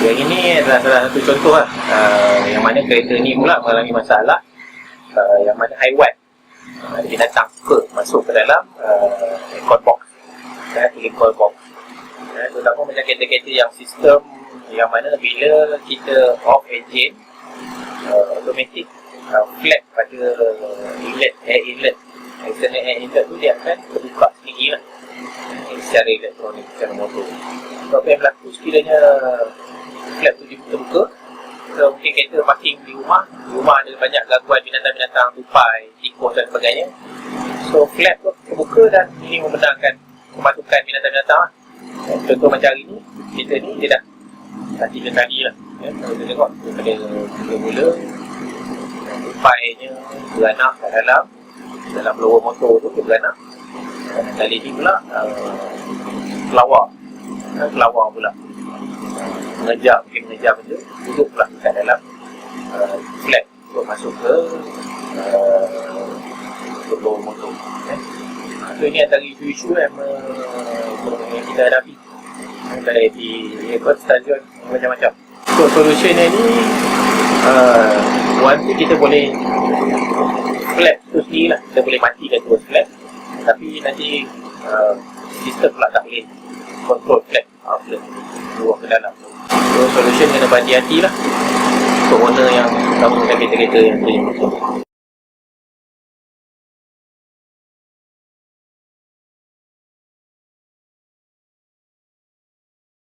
Yang ini adalah salah satu contoh lah. Uh, Yang mana kereta ni pula mengalami masalah. Uh, Yang mana watt uh, Dia datang ke masuk ke dalam uh, Aircon box. Uh, Aircon box. Uh, Terutama macam kereta-kereta yang sistem Yang mana bila kita off engine uh, Automatic uh, Flat pada inlet, air inlet. External air inlet tu dia akan terbuka sendiri lah. Secara elektronik, secara motor. So yang berlaku sekiranya flap tu dibuka-buka. So mungkin kereta parking di rumah. Di rumah ada banyak gangguan binatang-binatang tupai, tikus dan sebagainya. So flap tu terbuka dan ini membenarkan pemasukan binatang-binatang. Lah. Contoh macam hari ni, kereta ni dia dah dah tiga kali lah. Ya, Kalau kita tengok daripada mula-mula Tupainya beranak kat dalam. Dalam blower motor tu dia beranak. Dan kali ni pula uh, Kelawar. Kelawar pula mengejar mungkin mengejar benda duduk pula kat dalam uh, flat untuk masuk ke uh, ke bawah motor eh. so ini antara isu-isu yang, uh, yang kita hadapi. Dari di apa stasiun macam-macam. So solution ni uh, one tu kita boleh flat tu sendiri lah kita boleh matikan terus flat. Tapi nanti uh, sistem pula tak boleh control flat outlet keluar ke dalam solution kena berhati-hati lah. Untuk owner yang Kamu kereta-kereta yang terima